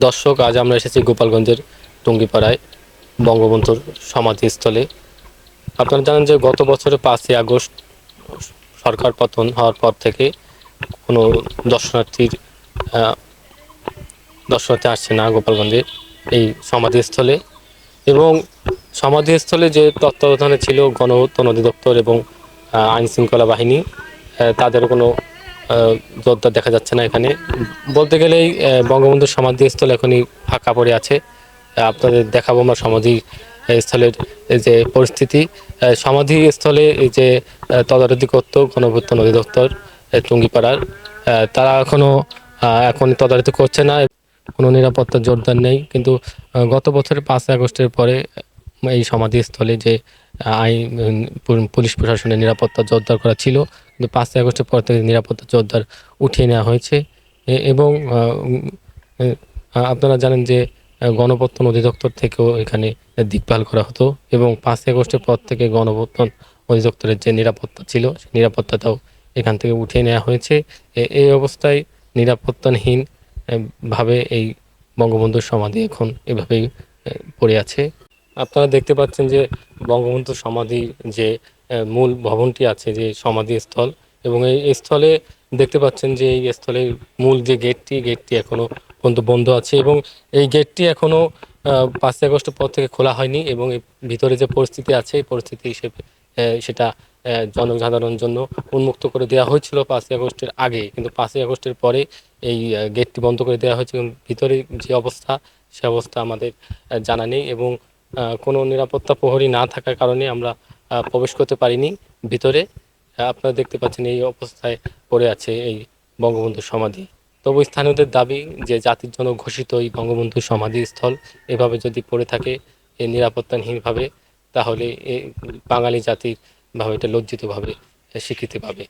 দর্শক আজ আমরা এসেছি গোপালগঞ্জের টুঙ্গিপাড়ায় বঙ্গবন্ধুর সমাধিস্থলে। আপনারা জানেন যে গত বছরের পাঁচই আগস্ট সরকার পতন হওয়ার পর থেকে কোনো দর্শনার্থীর দর্শনার্থী আসছে না গোপালগঞ্জে এই সমাধিস্থলে। এবং সমাধিস্থলে যে তত্ত্বাবধানে ছিল গণতন্ত্র অধিদপ্তর এবং আহ, আইন শৃঙ্খলা বাহিনী তাদের কোনো জোরদার দেখা যাচ্ছে না এখানে। বলতে গেলেই বঙ্গবন্ধুর সমাধিস্থল এখনই ফাঁকা পড়ে আছে। আপনাদের দেখাবো আমরা সমাধি স্থলের যে পরিস্থিতি। সমাধিস্থলে যে তদারকি করত গণভূতন অধিদপ্তর টুঙ্গিপাড়ার। তারা এখনও এখন তদারকি করছে না। কোনো নিরাপত্তা জোরদার নেই। কিন্তু গত বছরের পাঁচ আগস্টের পরে, এই সমাধিস্থলে যে আইন পুলিশ প্রশাসনের নিরাপত্তা জোরদার করা ছিল কিন্তু পাঁচই আগস্টের পর থেকে নিরাপত্তা জোরদার উঠিয়ে নেওয়া হয়েছে। এবং আপনারা জানেন যে গণপত্তন অধিদপ্তর থেকেও এখানে দেখভাল করা হতো এবং পাঁচই আগস্টের পর থেকে গণপত্তন অধিদপ্তরের যে নিরাপত্তা ছিল, সেই নিরাপত্তাটাও এখান থেকে উঠিয়ে নেওয়া হয়েছে। এই অবস্থায় নিরাপত্তাহীন ভাবে এই বঙ্গবন্ধুর সমাধি এখন এভাবেই পড়ে আছে। আপনারা দেখতে পাচ্ছেন যে, বঙ্গবন্ধুর সমাধি যে মূল ভবনটি আছে যে সমাধিস্থল এবং এই স্থলে দেখতে পাচ্ছেন যে এই স্থলের মূল যে গেটটি গেটটি এখনও পর্যন্ত বন্ধ আছে এবং এই গেটটি এখনও আহ, পাঁচই আগস্টের পর থেকে খোলা হয়নি এবং ভিতরে যে পরিস্থিতি আছে এই পরিস্থিতি হিসেবে সেটা আহ, জনসাধারণের জন্য উন্মুক্ত করে দেওয়া হয়েছিল পাঁচই আগস্টের আগে। কিন্তু পাঁচই আগস্টের পরে এই গেটটি বন্ধ করে দেওয়া হয়েছে ভিতরে যে অবস্থা সে অবস্থা আমাদের জানা নেই এবং কোনো নিরাপত্তা প্রহরী না থাকার কারণে আমরা প্রবেশ করতে পারিনি। ভিতরে আপনারা দেখতে পাচ্ছেন এই অবস্থায় পড়ে আছে এই বঙ্গবন্ধুর সমাধি। তবু স্থানীয়দের দাবি যে জাতির জন্য ঘোষিত এই বঙ্গবন্ধুর সমাধিস্থল এভাবে যদি পড়ে থাকে এ নিরাপত্তাহীনভাবে, তাহলে বাঙালি জাতির ভাবে এটা লজ্জিতভাবে স্বীকৃতি পাবে